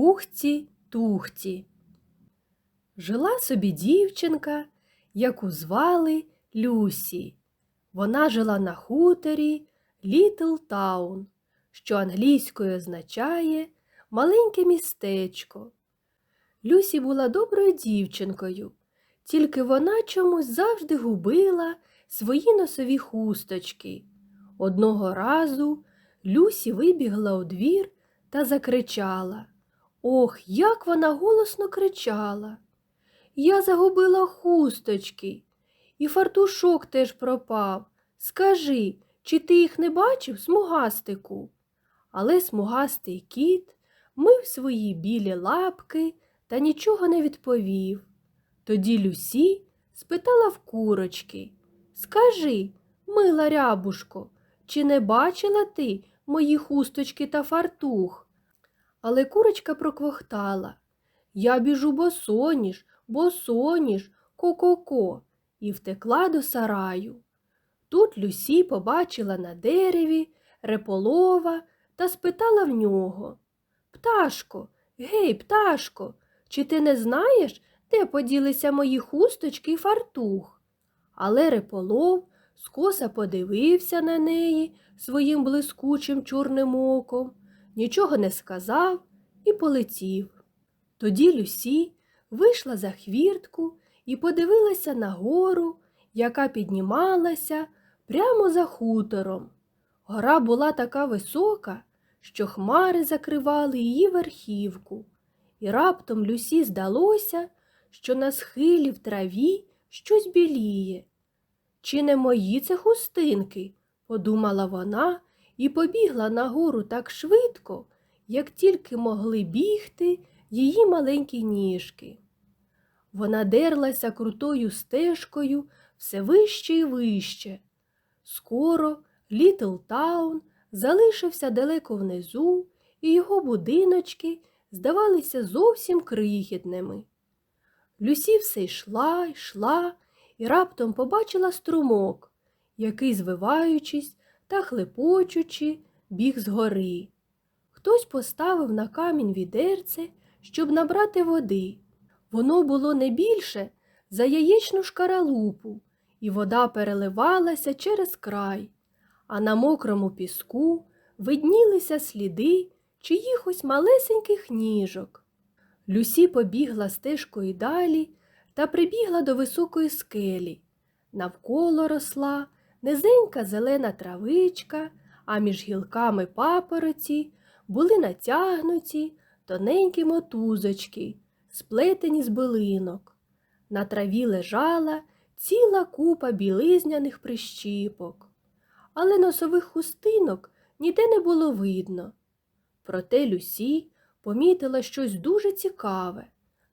Ухті тухті. Жила собі дівчинка, яку звали Люсі. Вона жила на хуторі Літл Таун, що англійською означає маленьке містечко. Люсі була доброю дівчинкою, тільки вона чомусь завжди губила свої носові хусточки. Одного разу Люсі вибігла у двір та закричала. Ох, як вона голосно кричала. Я загубила хусточки, і фартушок теж пропав. Скажи, чи ти їх не бачив, смугастику? Але смугастий кіт мив свої білі лапки та нічого не відповів. Тоді Люсі спитала в курочки Скажи, мила рябушко, чи не бачила ти мої хусточки та фартух? Але курочка проквохтала. Я біжу босоніж, босоніж, ко-ко-ко, і втекла до сараю. Тут Люсі побачила на дереві реполова та спитала в нього Пташко, гей, пташко, чи ти не знаєш, де поділися мої хусточки й фартух? Але реполов скоса подивився на неї своїм блискучим чорним оком, нічого не сказав і полетів. Тоді Люсі вийшла за хвіртку і подивилася на гору, яка піднімалася прямо за хутором. Гора була така висока, що хмари закривали її верхівку, і раптом Люсі здалося, що на схилі в траві щось біліє. Чи не мої це хустинки? подумала вона і побігла нагору так швидко, як тільки могли бігти її маленькі ніжки. Вона дерлася крутою стежкою все вище і вище. Скоро Літл Таун залишився далеко внизу, і його будиночки здавалися зовсім крихітними. Люсі все йшла, йшла і раптом побачила струмок, який, звиваючись та хлепочучи, біг згори. Хтось поставив на камінь відерце, щоб набрати води. Воно було не більше за яєчну шкаралупу, і вода переливалася через край, а на мокрому піску виднілися сліди чиїхось малесеньких ніжок. Люсі побігла стежкою далі та прибігла до високої скелі. Навколо росла низенька зелена травичка, а між гілками папороті були натягнуті тоненькі мотузочки, сплетені з билинок. На траві лежала ціла купа білизняних прищіпок, але носових хустинок ніде не було видно. Проте Люсі помітила щось дуже цікаве.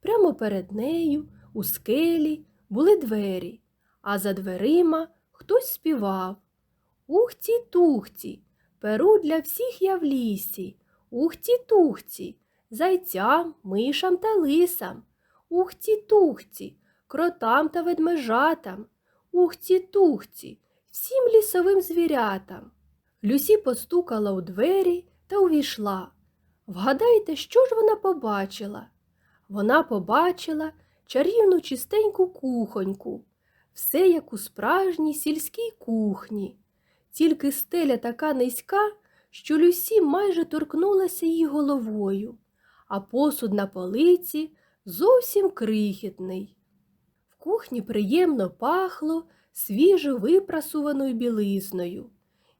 Прямо перед нею, у скелі, були двері, а за дверима хтось співав. Ухті тухті, перу для всіх я в лісі, ухті тухті, зайцям, мишам та лисам, ухті тухті, кротам та ведмежатам, ухті тухті, всім лісовим звірятам. Люсі постукала у двері та увійшла. Вгадайте, що ж вона побачила? Вона побачила чарівну чистеньку кухоньку, все як у справжній сільській кухні, тільки стеля така низька, що Люсі майже торкнулася її головою, а посуд на полиці зовсім крихітний. В кухні приємно пахло свіжо випрасуваною білизною.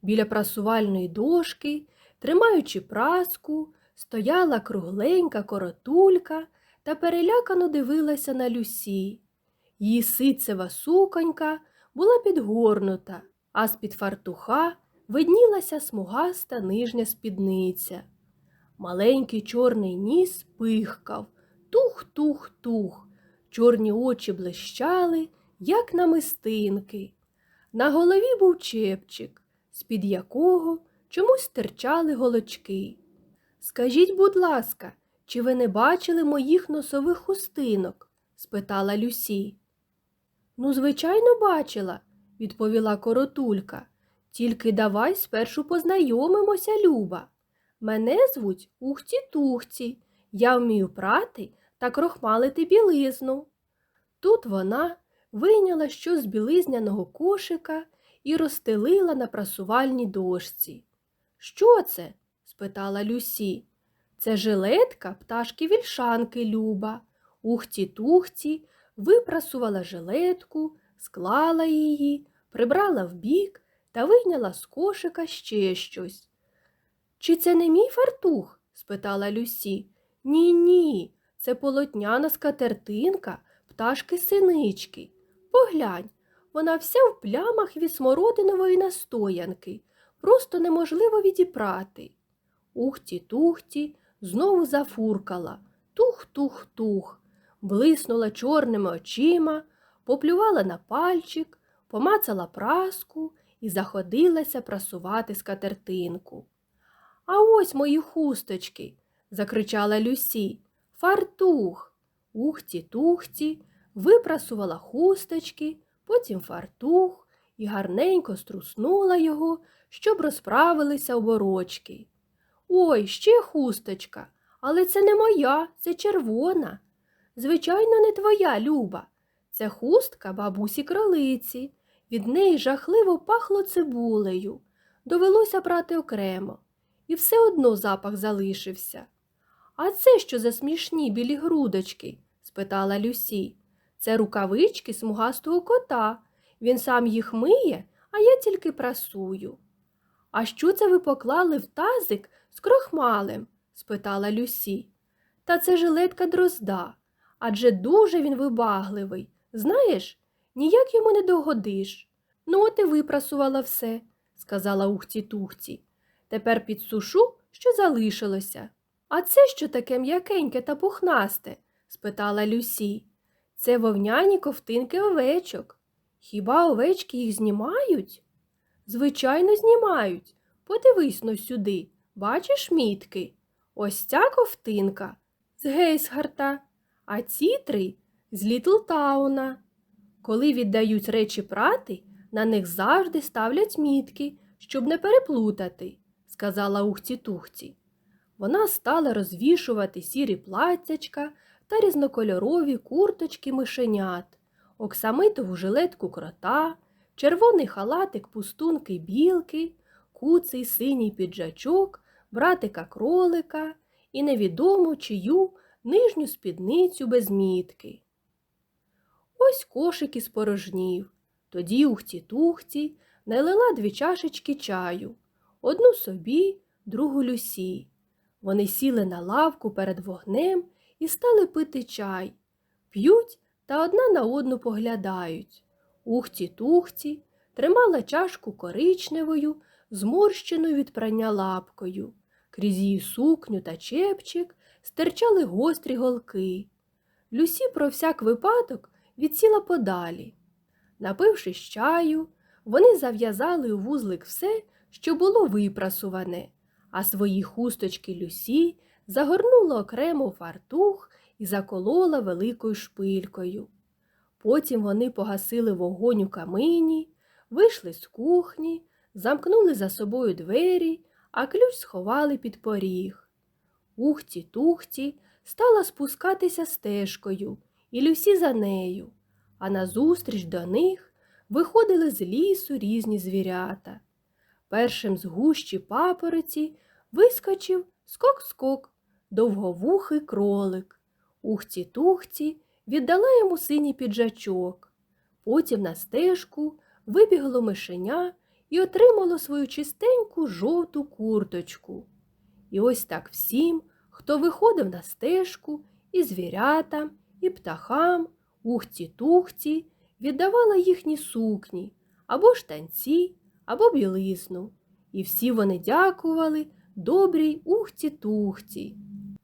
Біля прасувальної дошки, тримаючи праску, стояла кругленька коротулька та перелякано дивилася на Люсі. Її ситцева суконька була підгорнута, а з-під фартуха виднілася смугаста нижня спідниця. Маленький чорний ніс пихкав, тух-тух-тух. Чорні очі блищали, як намистинки. На голові був чепчик, з-під якого чомусь стирчали голочки. Скажіть, будь ласка, чи ви не бачили моїх носових хустинок? спитала Люсі. Ну, звичайно, бачила, відповіла коротулька. Тільки давай спершу познайомимося, Люба. Мене звуть Ухті Тухті. Я вмію прати та крохмалити білизну. Тут вона вийняла щось з білизняного кошика і розстелила на прасувальній дошці. Що це? спитала Люсі. Це жилетка пташки вільшанки Люба. Ухті-тухті випрасувала жилетку, склала її, прибрала вбік та вийняла з кошика ще щось. Чи це не мій фартух? спитала Люсі. Ні, ні, це полотняна скатертинка пташки синички. Поглянь, вона вся в плямах від смородинової настоянки, просто неможливо відіпрати. Ухті-тухті знову зафуркала тух-тух-тух, блиснула чорними очима, поплювала на пальчик, помацала праску і заходилася прасувати скатертинку. А ось мої хусточки, закричала Люсі. Фартух. Ухті-тухті випрасувала хусточки, потім фартух і гарненько струснула його, щоб розправилися оборочки. Ой, ще хусточка, але це не моя, це червона. Звичайно, не твоя, Люба. Це хустка бабусі кролиці. Від неї жахливо пахло цибулею. Довелося брати окремо. І все одно запах залишився. А це що за смішні білі грудочки? спитала Люсі. Це рукавички смугастого кота. Він сам їх миє, а я тільки прасую. А що це ви поклали в тазик з крохмалем? спитала Люсі. Та це жилетка дрозда, адже дуже він вибагливий. Знаєш, ніяк йому не догодиш. Ну, от і випрасувала все, сказала Ухті-Тухті. Тепер підсушу, що залишилося. А це що таке м'якеньке та пухнасте? спитала Люсі. Це вовняні ковтинки овечок. Хіба овечки їх знімають? Звичайно, знімають. Подивись но сюди. Бачиш мітки? Ось ця ковтинка з Гейсгарта, а ці три з Літлтауна. Коли віддають речі прати, на них завжди ставлять мітки, щоб не переплутати, сказала Ухті-Тухті. Вона стала розвішувати сірі платтячка та різнокольорові курточки мишенят, оксамитову жилетку крота, червоний халатик пустунки білки, куций синій піджачок, братика кролика і невідомо чию нижню спідницю без мітки. Ось кошик із порожнів. Тоді ухті-тухті налила дві чашечки чаю, одну собі, другу Люсі. Вони сіли на лавку перед вогнем і стали пити чай, п'ють та одна на одну поглядають. Ухті-тухті тримала чашку коричневою, зморщеною від прання лапкою. Крізь її сукню та чепчик стирчали гострі голки. Люсі про всяк випадок відсіла подалі. Напившись чаю, вони зав'язали у вузлик все, що було випрасуване, а свої хусточки Люсі загорнула окремо фартух і заколола великою шпилькою. Потім вони погасили вогонь у камині, вийшли з кухні, замкнули за собою двері, а ключ сховали під поріг. Ухті-тухті стала спускатися стежкою, і Люсі за нею, а назустріч до них виходили з лісу різні звірята. Першим з гущі папороті вискочив скок-скок, довговухий кролик. Ухті-тухті віддала йому синій піджачок. Потім на стежку вибігло мишеня і отримало свою чистеньку жовту курточку. І ось так всім, хто виходив на стежку, і звірятам, і птахам, ухті-тухті, віддавала їхні сукні або штанці, або білизну. І всі вони дякували добрій ухті-тухті.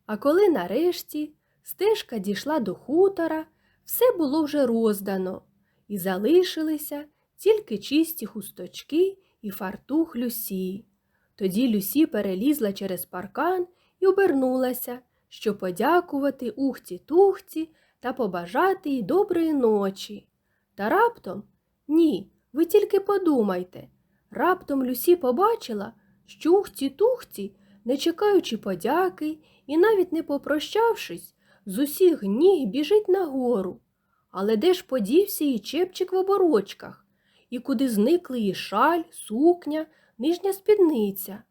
А коли нарешті стежка дійшла до хутора, все було вже роздано, і залишилися тільки чисті хусточки і фартух Люсі. Тоді Люсі перелізла через паркан і обернулася, щоб подякувати ухті-тухті та побажати їй доброї ночі. Та раптом ні, ви тільки подумайте. Раптом Люсі побачила, що ухті-тухті не чекаючи подяки і навіть не попрощавшись, з усіх ніг біжить нагору. Але де ж подівся і чепчик в оборочках, і куди зникли і шаль, сукня, нижня спідниця,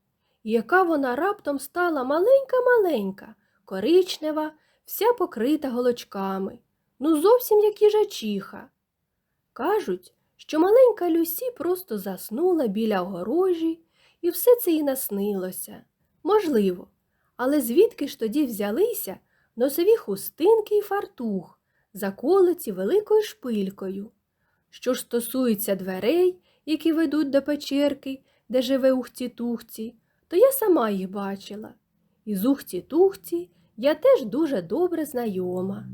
і яка вона раптом стала маленька-маленька, коричнева, вся покрита голочками, ну зовсім як їжачиха. Кажуть, що маленька Люсі просто заснула біля огорожі, і все це їй наснилося. Можливо, але звідки ж тоді взялися носові хустинки і фартух, заколоті великою шпилькою? Що ж стосується дверей, які ведуть до печерки, де живе Ухті-Тухті, то я сама їх бачила. І з Ухті-Тухті я теж дуже добре знайома.